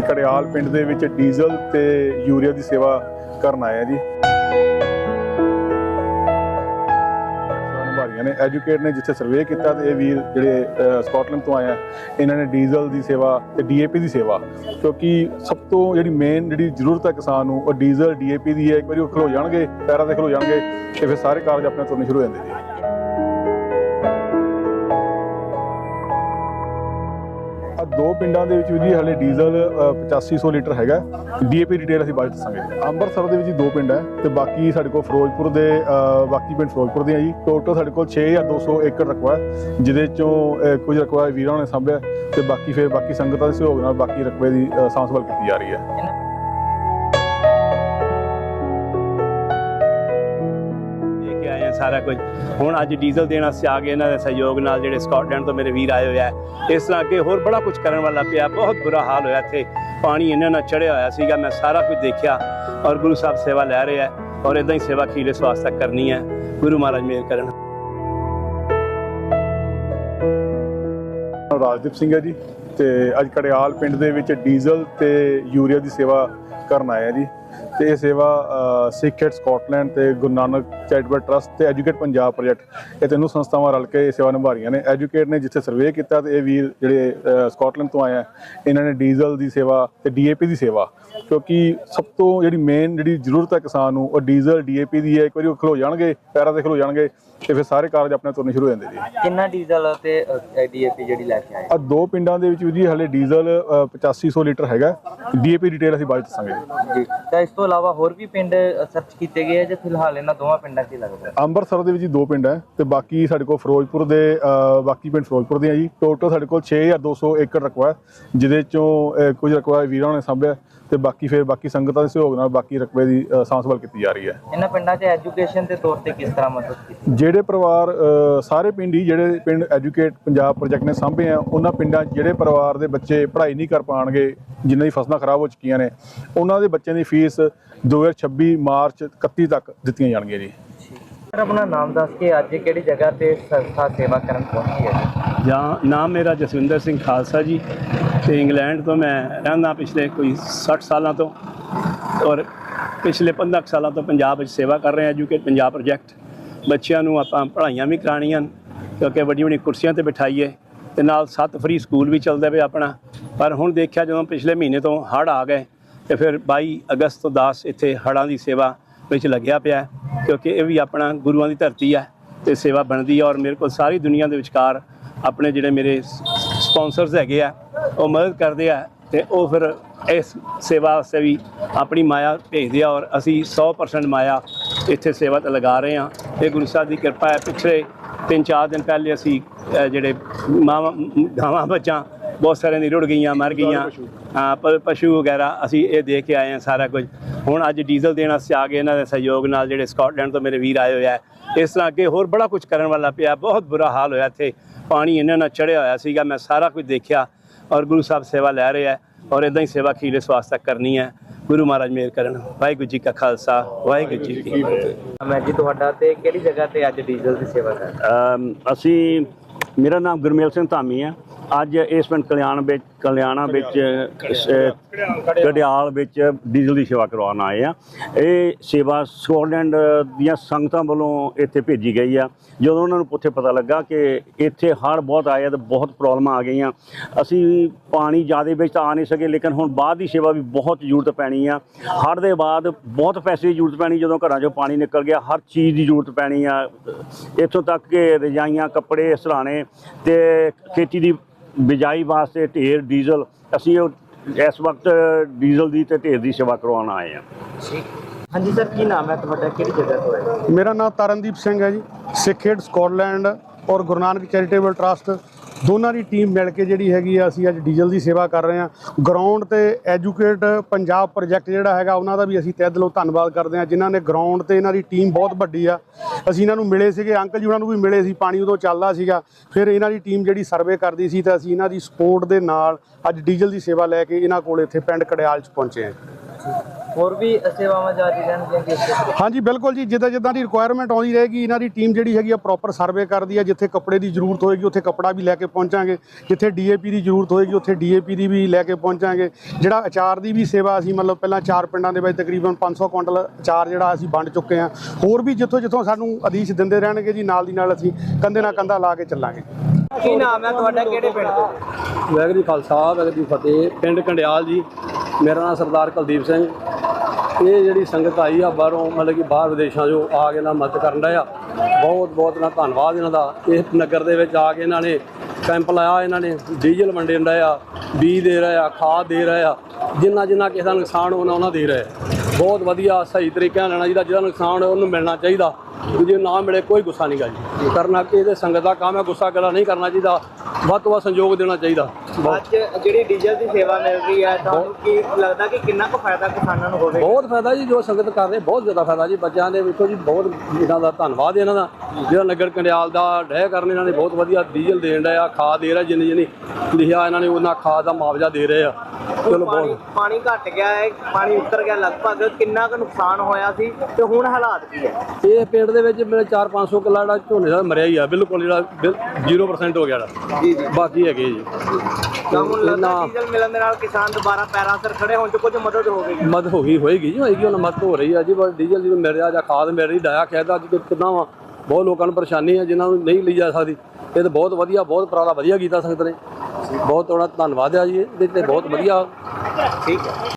ਕੜਿਆਲ ਪਿੰਡ ਦੇ ਵਿੱਚ ਡੀਜ਼ਲ ਤੇ ਯੂਰੀਆ ਦੀ ਸੇਵਾ ਕਰਨ ਆਇਆ ਜੀ। ਨਿਭਾਰੀਆਂ ਨੇ ਐਜੂਕੇਟ ਨੇ ਜਿੱਥੇ ਸਰਵੇ ਕੀਤਾ ਤੇ ਇਹ ਵੀਰ ਜਿਹੜੇ ਅ, ਸਕਾਟਲੈਂਡ ਤੋਂ ਆਏ ਆ ਇਹਨਾਂ ਨੇ ਡੀਜ਼ਲ ਦੀ ਸੇਵਾ ਤੇ ਡੀਏਪੀ ਦੀ ਸੇਵਾ ਕਿਉਂਕਿ ਸਭ ਤੋਂ ਜਿਹੜੀ ਮੇਨ ਜਿਹੜੀ ਜ਼ਰੂਰਤ ਹੈ ਕਿਸਾਨ ਨੂੰ ਉਹ ਡੀਜ਼ਲ ਡੀਏਪੀ ਦੀ ਹੈ। ਇੱਕ ਵਾਰੀ ਉਹ ਖਲੋ ਜਾਣਗੇ ਪੈਰਾਂ ਤੇ ਖਲੋ ਜਾਣਗੇ ਤੇ ਫਿਰ ਸਾਰੇ ਕਾਰਜ ਆਪਣੇ ਤੁਰਨੇ ਸ਼ੁਰੂ ਹੋ ਜਾਂਦੇ ਜੀ। ਦੋ ਪਿੰਡਾਂ ਦੇ ਵਿੱਚ ਵੀ ਜੀ ਹਲੇ ਡੀਜ਼ਲ ਅ, 8500 ਲੀਟਰ ਹੈਗਾ। ਡੀਏਪੀ ਡਿਟੇਲ ਅਸੀਂ ਬਾਅਦ 'ਚ ਦੱਸਾਂਗੇ ਅੰਮ੍ਰਿਤਸਰ ਦੇ ਵਿੱਚ ਜੀ ਦੋ ਪਿੰਡ ਹੈ ਤੇ ਬਾਕੀ ਸਾਡੇ ਕੋਲ ਫਿਰੋਜ਼ਪੁਰ ਦੇ ਬਾਕੀ ਪਿੰਡ ਫਿਰੋਜ਼ਪੁਰ ਦੇ ਆ ਜੀ। ਟੋਟਲ ਸਾਡੇ ਕੋਲ 6200 ਏਕੜ ਰਕਬਾ ਜਿਹਦੇ ਚੋਂ ਕੁਝ ਰਕਬਾ ਵੀਰਾਂ ਨੇ ਸਾਂਭਿਆ ਤੇ ਬਾਕੀ ਫਿਰ ਬਾਕੀ ਸੰਗਤਾਂ ਦੇ ਸਹਿਯੋਗ ਨਾਲ ਬਾਕੀ ਰਕਬੇ ਦੀ ਸਾਂਭ ਸੰਭਾਲ ਕੀਤੀ ਜਾ ਰਹੀ ਹੈ। ਸਾਰਾ ਕੁਝ। ਹੁਣ ਅੱਜ ਡੀਜ਼ਲ ਦੇਣ ਵਾਸਤੇ ਆ ਗਏ ਇਹਨਾਂ ਦੇ ਸਹਿਯੋਗ ਨਾਲ, ਜਿਹੜੇ ਸਕਾਟਲੈਂਡ ਤੋਂ ਮੇਰੇ ਵੀਰ ਆਏ ਹੋਏ ਆ। ਇਸ ਤਰ੍ਹਾਂ ਅੱਗੇ ਹੋਰ ਬੜਾ ਕੁਝ ਕਰਨ ਵਾਲਾ ਪਿਆ। ਬਹੁਤ ਬੁਰਾ ਹਾਲ ਹੋਇਆ ਇੱਥੇ। ਪਾਣੀ ਇਹਨਾਂ ਨਾਲ ਚੜਿਆ ਹੋਇਆ ਸੀਗਾ। ਮੈਂ ਸਾਰਾ ਕੁਝ ਦੇਖਿਆ ਔਰ ਗੁਰੂ ਸਾਹਿਬ ਸੇਵਾ ਲੈ ਰਹੇ ਆ ਔਰ ਇਦਾਂ ਹੀ ਸੇਵਾ ਖੀਲੇ ਸਵਾਸ ਤੱਕ ਕਰਨੀ ਹੈ ਗੁਰੂ ਮਹਾਰਾਜ ਮਿਹਰ ਕਰਨ। ਰਾਜਦੀਪ ਸਿੰਘ ਹੈ ਜੀ ਤੇ ਅੱਜ ਕੜਿਆਲ ਪਿੰਡ ਦੇ ਵਿੱਚ ਡੀਜ਼ਲ ਤੇ ਯੂਰੀਆ ਦੀ ਸੇਵਾ ਕਰਨ ਆਇਆ ਜੀ। ਤੇ ਇਹ ਸੇਵਾ ਸਿੱਖ ਹੈਡ ਸਕਾਟਲੈਂਡ ਤੇ ਗੁਰੂ ਨਾਨਕ ਚੈਰੀਟੇਬਲ ਟਰਸਟ ਤੇ ਐਜੂਕੇਟ ਪੰਜਾਬ ਪ੍ਰੋਜੈਕਟ ਇਹ ਤਿੰਨੋਂ ਸੰਸਥਾਵਾਂ ਰਲ ਕੇ ਇਹ ਸੇਵਾ ਨਿਭਾ ਰਹੀਆਂ ਨੇ। ਐਜੂਕੇਟ ਨੇ ਜਿੱਥੇ ਸਰਵੇ ਕੀਤਾ ਤੇ ਇਹ ਵੀਰ ਜਿਹੜੇ ਸਕਾਟਲੈਂਡ ਤੋਂ ਆਏ ਆ ਇਹਨਾਂ ਨੇ ਡੀਜ਼ਲ ਦੀ ਸੇਵਾ ਤੇ ਡੀਏਪੀ ਦੀ ਸੇਵਾ ਕਿਉਂਕਿ ਸਭ ਤੋਂ ਜਿਹੜੀ ਮੇਨ ਜਿਹੜੀ ਜ਼ਰੂਰਤ ਹੈ ਕਿਸਾਨ ਨੂੰ ਉਹ ਡੀਜ਼ਲ ਡੀਏਪੀ ਦੀ ਹੈ। ਇੱਕ ਵਾਰੀ ਉਹ ਖਲੋ ਜਾਣਗੇ ਪੈਰਾਂ ਤੇ ਖਲੋ ਜਾਣਗੇ ਤੇ ਫਿਰ ਸਾਰੇ ਕਾਰਜ ਆਪਣੇ ਤੁਰਨੇ ਸ਼ੁਰੂ ਹੋ ਜਾਂਦੇ ਜੀ। ਕਿੰਨਾ ਡੀਜ਼ਲ ਤੇ ਡੀਏਪੀ ਜਿਹੜੀ ਲੈ ਕੇ ਆਏ? ਆ ਦੋ ਪਿੰਡਾਂ ਦੇ ਵਿੱਚ ਵੀ ਜੀ ਹਲੇ ਡੀਜ਼ਲ ਅ, 8500 ਲੀਟਰ ਹੈਗਾ। ਡੀਏਪੀ ਡਿਟੇਲ ਅਸੀਂ ਬਾਅਦ ਦੱਸਾਂਗੇ। ਜੀ ਜੀ ਤਾਂ ਇਸ ਤੋਂ ਇਲਾਵਾ ਹੋਰ ਵੀ ਪਿੰਡ ਸਰਚ ਕੀਤੇ ਗਏ ਆ ਜਾਂ ਫਿਲਹਾਲ ਇਹਨਾਂ ਦੋਵਾਂ ਪਿੰਡਾਂ 'ਚ ਹੀ ਲੱਗਦਾ ਅੰਮ੍ਰਿਤਸਰ ਦੇ ਵਿੱਚ ਦੋ ਪਿੰਡ ਹੈ ਤੇ ਬਾਕੀ ਸਾਡੇ ਕੋਲ ਫਿਰੋਜ਼ਪੁਰ ਦੇ ਬਾਕੀ ਪਿੰਡ ਫਿਰੋਜ਼ਪੁਰ ਦੇ ਆ ਜੀ। ਟੋਟਲ ਸਾਡੇ ਕੋਲ 6200 ਏਕੜ ਰਕਬਾ ਹੈ ਜਿਹਦੇ ਚੋਂ ਕੁਝ ਰਕਬਾ ਵੀਰਾਂ ਨੇ ਸਾਂਭਿਆ ਤੇ ਬਾਕੀ ਫਿਰ ਬਾਕੀ ਸੰਗਤਾਂ ਦੇ ਸਹਿਯੋਗ ਨਾਲ ਬਾਕੀ ਰਕਬੇ ਦੀ ਅ, ਸਾਂਭ ਸੰਭਾਲ ਕੀਤੀ ਜਾ ਰਹੀ ਹੈ। ਇਹਨਾਂ ਪਿੰਡਾਂ 'ਚ ਐਜੂਕੇਸ਼ਨ ਦੇ ਤੌਰ ਤੇ ਕਿਸ ਤਰ੍ਹਾਂ ਮਦਦ ਕੀਤੀ? ਜਿਹੜੇ ਪਰਿਵਾਰ ਸਾਰੇ ਪਿੰਡ ਹੀ ਜਿਹੜੇ ਪਿੰਡ ਐਜੂਕੇਟ ਪੰਜਾਬ ਪ੍ਰੋਜੈਕਟ ਨੇ ਸਾਂਭੇ ਆ ਉਹਨਾਂ ਪਿੰਡਾਂ 'ਚ ਜਿਹੜੇ ਪਰਿਵਾਰ ਦੇ ਬੱਚੇ ਪੜ੍ਹਾਈ ਨਹੀਂ ਕਰ ਪਾਣਗੇ ਜਿਨ੍ਹਾਂ ਦੀ ਫਸਲਾਂ ਖਰਾਬ ਹੋ ਚੁੱਕੀਆਂ ਨੇ ਉਹਨਾਂ ਦੇ ਬੱਚਿਆਂ ਦੀ ਫੀਸ 2026 ਮਾਰਚ 31 ਤੱਕ ਦਿੱਤੀਆਂ ਜਾਣਗੀਆਂ ਜੀ। ਸਰ ਆਪਣਾ ਨਾਮ ਦੱਸ ਕੇ ਅੱਜ ਕਿਹੜੀ ਜਗ੍ਹਾ ਤੇ ਸੰਸਥਾ ਸੇਵਾ ਕਰਨ ਪਹੁੰਚੀ ਹੈ ਜੀ? ਜਾਂ ਨਾਮ ਮੇਰਾ ਜਸਵਿੰਦਰ ਸਿੰਘ ਖਾਲਸਾ ਜੀ ਤੇ ਇੰਗਲੈਂਡ ਤੋਂ ਮੈਂ ਰਹਿੰਦਾ ਪਿਛਲੇ ਕੋਈ 60 ਸਾਲਾਂ ਤੋਂ ਔਰ ਪਿਛਲੇ 15 ਕੁ ਸਾਲਾਂ ਤੋਂ ਪੰਜਾਬ ਵਿੱਚ ਸੇਵਾ ਕਰ ਰਹੇ ਹਾਂ ਐਜੂਕੇਟ ਪੰਜਾਬ ਪ੍ਰੋਜੈਕਟ। ਬੱਚਿਆਂ ਨੂੰ ਆਪਾਂ ਪੜ੍ਹਾਈਆਂ ਵੀ ਕਰਾਉਣੀਆਂ ਕਿਉਂਕਿ ਵੱਡੀ ਵੱਡੀ ਕੁਰਸੀਆਂ ਤੇ ਬਿਠਾਈਏ ਤੇ ਨਾਲ ਸੱਤ ਫ੍ਰੀ ਸਕੂਲ ਵੀ ਚੱਲਦਾ ਪਿਆ ਆਪਣਾ। ਪਰ ਹੁਣ ਦੇਖਿਆ ਜਦੋਂ ਪਿਛਲੇ ਮਹੀਨੇ ਤੋਂ ਹੜ੍ਹ ਆ ਗਏ ਤੇ ਫਿਰ 22 ਅਗਸਤ ਤੋਂ ਦਾਸ ਇੱਥੇ ਹੜ੍ਹਾਂ ਦੀ ਸੇਵਾ ਵਿੱਚ ਲੱਗਿਆ ਪਿਆ ਕਿਉਂਕਿ ਇਹ ਵੀ ਆਪਣਾ ਗੁਰੂਆਂ ਦੀ ਧਰਤੀ ਹੈ ਤੇ ਸੇਵਾ ਬਣਦੀ ਹੈ ਔਰ ਮੇਰੇ ਕੋਲ ਸਾਰੀ ਦੁਨੀਆ ਦੇ ਵਿਚਕਾਰ ਆਪਣੇ ਜਿਹੜੇ ਮੇਰੇ ਸਪਾਂਸਰਸ ਹੈਗੇ ਆ, ਉਹ ਮਦਦ ਕਰਦੇ ਆ ਤੇ ਉਹ ਫਿਰ ਇਸ ਸੇਵਾ ਵਾਸਤੇ ਵੀ ਆਪਣੀ ਮਾਇਆ ਭੇਜਦੇ ਆ ਔਰ ਅਸੀਂ 100% ਮਾਇਆ ਇੱਥੇ ਸੇਵਾ ਤੇ ਲਗਾ ਰਹੇ ਹਾਂ। ਇਹ ਗੁਰੂ ਸਾਹਿਬ ਦੀ ਕਿਰਪਾ ਹੈ, ਪਿਛਲੇ ਤਿੰਨ ਚਾਰ ਦਿਨ ਪਹਿਲੇ ਅਸੀਂ ਜਿਹੜੇ ਮਾਵਾਂ ਗਾਵਾਂ ਬੱਚਾ ਬਹੁਤ ਸਾਰਿਆਂ ਦੀ ਰੁੜ ਗਈਆਂ ਮਰ ਗਈਆਂ। ਹਾਂ ਪਸ਼ੂ ਵਗੈਰਾ ਅਸੀਂ ਇਹ ਦੇਖ ਕੇ ਆਏ ਹਾਂ ਸਾਰਾ ਕੁਝ। ਹੁਣ ਅੱਜ ਡੀਜ਼ਲ ਦੇਣ ਵਾਸਤੇ ਆ ਗਏ ਇਹਨਾਂ ਦੇ ਸਹਿਯੋਗ ਨਾਲ ਜਿਹੜੇ ਸਕਾਟਲੈਂਡ ਤੋਂ ਮੇਰੇ ਵੀਰ ਆਏ ਹੋਏ ਆ। ਇਸ ਤਰ੍ਹਾਂ ਅੱਗੇ ਹੋਰ ਬੜਾ ਕੁਝ ਕਰਨ ਵਾਲਾ ਪਿਆ। ਬਹੁਤ ਬੁਰਾ ਹਾਲ ਹੋਇਆ ਇੱਥੇ। ਪਾਣੀ ਇਹਨਾਂ ਨਾਲ ਚੜਿਆ ਹੋਇਆ ਸੀਗਾ। ਮੈਂ ਸਾਰਾ ਕੁਝ ਦੇਖਿਆ ਔਰ ਗੁਰੂ ਸਾਹਿਬ ਸੇਵਾ ਲੈ ਰਹੇ ਆ ਔਰ ਇਦਾਂ ਹੀ ਸੇਵਾ ਖੀਲੇ ਸਵਾਸ ਤੱਕ ਕਰਨੀ ਹੈ। ਗੁਰੂ ਮਹਾਰਾਜ ਮਿਹਰ ਕਰਨ। ਵਾਹਿਗੁਰੂ ਜੀ ਕਾ ਖਾਲਸਾ। ਵਾਹਿਗੁਰੂ ਜੀ ਕੀ ਫਤਿਹ। ਮੈਂ ਜੀ ਤੁਹਾਡਾ ਤੇ ਕਿਹੜੀ ਜਗ੍ਹਾ ਤੇ ਅੱਜ ਡੀਜ਼ਲ ਦੀ ਸੇਵਾ ਕਰ ਅਸੀਂ ਮੇਰਾ ਨਾਮ ਗੁਰਮੇਲ ਸਿੰਘ ਧਾਮੀ ਹੈ। ਅੱਜ ਇਸ ਪਿੰਡ ਕਲਿਆਣ ਵਿੱਚ ਕਲਿਆਣਾ ਵਿੱਚ ਅ, ਕੜਿਆਲ ਵਿੱਚ ਡੀਜ਼ਲ ਦੀ ਸੇਵਾ ਕਰਵਾਉਣ ਆਏ ਆ। ਇਹ ਸੇਵਾ ਸਕਾਟਲੈਂਡ ਦੀਆਂ ਸੰਗਤਾਂ ਵੱਲੋਂ ਇੱਥੇ ਭੇਜੀ ਗਈ ਆ। ਜਦੋਂ ਉਹਨਾਂ ਨੂੰ ਉੱਥੇ ਪਤਾ ਲੱਗਾ ਕਿ ਇੱਥੇ ਹੜ੍ਹ ਬਹੁਤ ਆਏ ਆ ਤੇ ਬਹੁਤ ਪ੍ਰੋਬਲਮਾਂ ਆ ਗਈਆਂ ਅਸੀਂ ਪਾਣੀ ਜ਼ਿਆਦਾ ਵਿੱਚ ਤਾਂ ਆ ਨਹੀਂ ਸਕੇ ਲੇਕਿਨ ਹੁਣ ਬਾਅਦ ਦੀ ਸੇਵਾ ਵੀ ਬਹੁਤ ਜ਼ਰੂਰਤ ਪੈਣੀ ਆ। ਹੜ੍ਹ ਦੇ ਬਾਅਦ ਬਹੁਤ ਪੈਸੇ ਦੀ ਜ਼ਰੂਰਤ ਪੈਣੀ ਜਦੋਂ ਘਰਾਂ 'ਚੋਂ ਪਾਣੀ ਨਿਕਲ ਗਿਆ ਹਰ ਚੀਜ਼ ਦੀ ਜ਼ਰੂਰਤ ਪੈਣੀ ਆ। ਇੱਥੋਂ ਤੱਕ ਕਿ ਰਜਾਈਆਂ ਕੱਪੜੇ ਸਰਾਣੇ ਤੇ ਖੇਤੀ ਦੀ ਬਿਜਾਈ ਵਾਸਤੇ ਢੇਰ ਡੀਜ਼ਲ ਅਸੀਂ ਉਹ ਇਸ ਵਕਤ ਡੀਜ਼ਲ ਦੀ ਤੇ ਢੇਰ ਦੀ ਸੇਵਾ ਕਰਵਾਉਣ ਆਏ ਆ ਹਾਂਜੀ ਸਰ ਕੀ ਨਾਮ ਹੈ ਤੁਹਾਡਾ? ਕਿਹੜੀ ਜਗ੍ਹਾ ਤੋਂ ਹੈ ਮੇਰਾ ਨਾਮ ਤਰਨਦੀਪ ਸਿੰਘ ਹੈ ਜੀ। ਸਿੱਖ ਏਡ ਸਕਾਟਲੈਂਡ ਔਰ ਗੁਰੂ ਨਾਨਕ ਚੈਰੀਟੇਬਲ ਟਰਸਟ ਦੋਨਾਂ ਦੀ ਟੀਮ ਮਿਲ ਕੇ ਜਿਹੜੀ ਹੈਗੀ ਆ, ਅਸੀਂ ਅੱਜ ਡੀਜ਼ਲ ਦੀ ਸੇਵਾ ਕਰ ਰਹੇ ਹਾਂ। ਗਰਾਊਂਡ ਤੇ ਐਜੂਕੇਟ ਪੰਜਾਬ ਪ੍ਰੋਜੈਕਟ ਜਿਹੜਾ ਹੈਗਾ, ਉਹਨਾਂ ਦਾ ਵੀ ਅਸੀਂ ਤਹਿ ਦਿਲੋਂ ਧੰਨਵਾਦ ਕਰਦੇ ਹਾਂ, ਜਿਨ੍ਹਾਂ ਨੇ ਗਰਾਊਂਡ ਤੇ ਇਹਨਾਂ ਦੀ ਟੀਮ ਬਹੁਤ ਵੱਡੀ ਆ। ਅਸੀਂ ਇਹਨਾਂ ਨੂੰ ਮਿਲੇ ਸੀਗੇ, ਅੰਕਲ ਜੀ ਉਹਨਾਂ ਨੂੰ ਵੀ ਮਿਲੇ ਸੀ, ਪਾਣੀ ਉਦੋਂ ਚੱਲਦਾ ਸੀਗਾ, ਫਿਰ ਇਹਨਾਂ ਦੀ ਟੀਮ ਜਿਹੜੀ ਸਰਵੇ ਕਰਦੀ ਸੀ, ਤਾਂ ਅਸੀਂ ਇਹਨਾਂ ਦੀ ਸਪੋਰਟ ਦੇ ਨਾਲ ਅੱਜ ਡੀਜ਼ਲ ਦੀ ਸੇਵਾ ਲੈ ਕੇ ਇਹਨਾਂ ਕੋਲ ਇੱਥੇ ਪਿੰਡ ਕੜਿਆਲ 'ਚ ਪਹੁੰਚੇ ਹਾਂ। ਹੋਰ ਵੀ ਸੇਵਾਵਾਂ ਜਾਰੀ ਰਹਿਣਗੀਆਂ ਜੀ ਇੱਥੇ? ਹਾਂਜੀ ਬਿਲਕੁਲ ਜੀ। ਜਿੱਦਾਂ ਜਿੱਦਾਂ ਦੀ ਰਿਕੁਆਇਰਮੈਂਟ ਆਉਂਦੀ ਰਹੇਗੀ ਇਹਨਾਂ ਦੀ ਟੀਮ ਜਿਹੜੀ ਹੈਗੀ ਆ ਪ੍ਰੋਪਰ ਸਰਵੇ ਕਰਦੀ ਆ ਜਿੱਥੇ ਕੱਪੜੇ ਦੀ ਜ਼ਰੂਰਤ ਹੋਏਗੀ ਉੱਥੇ ਕੱਪੜਾ ਵੀ ਲੈ ਕੇ ਪਹੁੰਚਾਂਗੇ। ਜਿੱਥੇ ਡੀਏਪੀ ਦੀ ਜ਼ਰੂਰਤ ਹੋਏਗੀ ਉੱਥੇ ਡੀਏਪੀ ਦੀ ਵੀ ਲੈ ਕੇ ਪਹੁੰਚਾਂਗੇ। ਜਿਹੜਾ ਅਚਾਰ ਦੀ ਵੀ ਸੇਵਾ ਅਸੀਂ ਮਤਲਬ ਪਹਿਲਾਂ ਚਾਰ ਪਿੰਡਾਂ ਦੇ ਵਿੱਚ ਤਕਰੀਬਨ 500 ਕੁਇੰਟਲ ਅਚਾਰ ਜਿਹੜਾ ਅਸੀਂ ਵੰਡ ਚੁੱਕੇ ਹਾਂ ਹੋਰ ਵੀ ਜਿੱਥੋਂ ਜਿੱਥੋਂ ਸਾਨੂੰ ਆਦੇਸ਼ ਦਿੰਦੇ ਰਹਿਣਗੇ ਜੀ ਨਾਲ ਦੀ ਨਾਲ ਅਸੀਂ ਕੰਧੇ ਨਾਲ ਕੰਧਾ ਲਾ ਕੇ ਚੱਲਾਂਗੇ। ਕੀ ਨਾਮ ਹੈ ਤੁਹਾਡਾ? ਕਿਹੜੇ ਪਿੰਡ ਤੋਂ? ਵਾਹਿਗੁਰੂ ਜੀ ਖਾਲਸਾ ਵਾਹਿਗੁਰੂ ਜੀ ਫਤਿਹ। ਪਿੰਡ ਕੰਡਿਆਲ ਜੀ। ਮੇਰਾ ਨਾਮ ਸਰਦਾਰ ਕੁਲਦੀਪ ਸਿੰਘ। ਇਹ ਜਿਹੜੀ ਸੰਗਤ ਆਈ ਆ ਬਾਹਰੋਂ, ਮਤਲਬ ਕਿ ਬਾਹਰ ਵਿਦੇਸ਼ਾਂ 'ਚੋਂ ਆ ਕੇ ਇਹਨਾਂ ਮਦਦ ਕਰਨ ਦਾ ਆ। ਬਹੁਤ ਬਹੁਤ ਇਹਨਾਂ ਧੰਨਵਾਦ ਇਹਨਾਂ ਦਾ। ਇਸ ਨਗਰ ਦੇ ਵਿੱਚ ਆ ਕੇ ਇਹਨਾਂ ਨੇ ਕੈਂਪ ਲਾਇਆ, ਇਹਨਾਂ ਨੇ ਡੀਜ਼ਲ ਵੰਡਣ ਦਾ ਆ ਬੀਜ ਦੇ ਰਿਹਾ ਆ, ਖਾਦ ਦੇ ਰਿਹਾ ਆ, ਜਿੰਨਾ ਜਿੰਨਾ ਕਿਸੇ ਦਾ ਨੁਕਸਾਨ ਹੋਣਾ, ਉਹਨਾਂ ਦੇ ਰਿਹਾ। ਬਹੁਤ ਵਧੀਆ, ਸਹੀ ਤਰੀਕੇ ਨਾਲ ਲੈਣਾ ਜਿਹਦਾ ਜਿਹਦਾ ਨੁਕਸਾਨ ਉਹਨੂੰ ਮਿਲਣਾ ਚਾਹੀਦਾ। ਜੇ ਨਾ ਮਿਲੇ ਕੋਈ ਗੁੱਸਾ ਨਹੀਂ ਗਾ ਜੀ। ਕਰਨਾ ਕਿ ਇਹਦੇ ਸੰਗਤ ਦਾ ਕੰਮ ਹੈ ਗੁੱਸਾ ਕਰਾ ਨਹੀਂ ਕਰਨਾ ਚਾਹੀਦਾ। ਵੱਧ ਤੋਂ ਵੱਧ ਸੰਯੋਗ ਦੇਣਾ ਚਾਹੀਦਾ। ਅੱਜ ਜਿਹੜੀ ਡੀਜ਼ਲ ਦੀ ਸੇਵਾ ਮਿਲ ਰਹੀ ਹੈ ਤੁਹਾਨੂੰ ਕੀ ਲੱਗਦਾ ਕਿ ਕਿੰਨਾ ਕੁ ਫਾਇਦਾ ਕਿਸਾਨਾਂ ਨੂੰ ਹੋਵੇਗਾ? ਬਹੁਤ ਫਾਇਦਾ ਜੀ ਜੋ ਸੰਗਤ ਕਰ ਰਹੇ ਬਹੁਤ ਜ਼ਿਆਦਾ ਫਾਇਦਾ ਜੀ। ਬੱਚਿਆਂ ਦੇ ਵੇਖੋ ਜੀ ਬਹੁਤ ਇਹਨਾਂ ਦਾ ਧੰਨਵਾਦ ਇਹਨਾਂ ਦਾ। ਜਿਹੜਾ ਨਗਰ ਕੰਡਿਆਲ ਦਾ ਡਹਿ ਕਰਨ ਇਹਨਾਂ ਨੇ ਬਹੁਤ ਵਧੀਆ ਡੀਜ਼ਲ ਦੇਣ ਦਾ ਆ ਖਾਦ ਦੇ ਰਿਹਾ ਜਿੰਨੀ ਜਿੰਨੀ ਲਿਖਿਆ ਇਹਨਾਂ ਨੇ ਉਹਨਾਂ ਖਾਦ ਦਾ ਮੁਆਵਜ਼ਾ ਦੇ ਰਹੇ ਆ। ਚਲੋ ਪਾਣੀ ਬਹੁਤ। ਪਾਣੀ ਘਟ ਗਿਆ ਹੈ ਪਾਣੀ ਉੱਤਰ ਗਿਆ ਲਗਭਗ ਕਿੰਨਾ ਕੁ ਨੁਕਸਾਨ ਹੋਇਆ ਸੀ ਤੇ ਹੁਣ ਹਾਲਾਤ ਕੀ ਹੈ? ਇਹ ਪਿੰਡ ਦੇ ਵਿੱਚ ਮੇਰੇ 4-500 ਕਿੱਲਾ ਜਿਹੜਾ ਝੋਨੇ ਦਾ ਮਰਿਆ ਹੀ ਆ ਬਿਲਕੁਲ ਜਿਹੜਾ ਬਿਲ- 0% ਹੋ ਗਿਆ ਜਿਹੜਾ ਜੀ ਜੀ। ਬਾਕੀ ਹੈਗੇ ਜੀ। ਤਾਂ ਹੁਣ ਲੱਗਦਾ ਡੀਜ਼ਲ ਮਿਲਣ ਦੇ ਨਾਲ ਕਿਸਾਨ ਦੁਬਾਰਾ ਪੈਰਾਂ ਸਿਰ ਖੜੇ ਹੋਣ 'ਚ ਕੁਝ ਮਦਦ ਹੋਵੇਗੀ ਮਦਦ ਹੋ ਗਈ ਹੋਏਗੀ ਜੀ ਹੋਏਗੀ ਉਹਨਾਂ ਮਦਦ ਹੋ ਰਹੀ ਆ ਜੀ ਬਸ ਡੀਜ਼ਲ ਜਦੋਂ ਮਿਲ ਰਿਹਾ ਜਾਂ ਖਾਦ ਮਿਲ ਰਹੀ ਡਾਇਆ ਖੈਦਾ ਅੱਜ ਕਿੰਨਾ ਵਾ? ਬਹੁਤ ਲੋਕਾਂ ਨੂੰ ਪਰੇਸ਼ਾਨੀ ਹੈ ਜਿਨ੍ਹਾਂ ਨੂੰ ਨਹੀਂ ਲਈ ਜਾ ਸਕਦੀ। ਇਹ ਤਾਂ ਬਹੁਤ ਵਧੀਆ ਬਹੁਤ ਉਪਰਾਲਾ ਵਧੀਆ ਕੀਤਾ ਸੰਗਤ ਨੇ। ਬਹੁਤ ਤੁਹਾਡਾ ਧੰਨਵਾਦ ਆ ਜੀ ਇਹਦੇ ਤੇ ਬਹੁਤ ਵਧੀਆ। ਠੀਕ ਹੈ।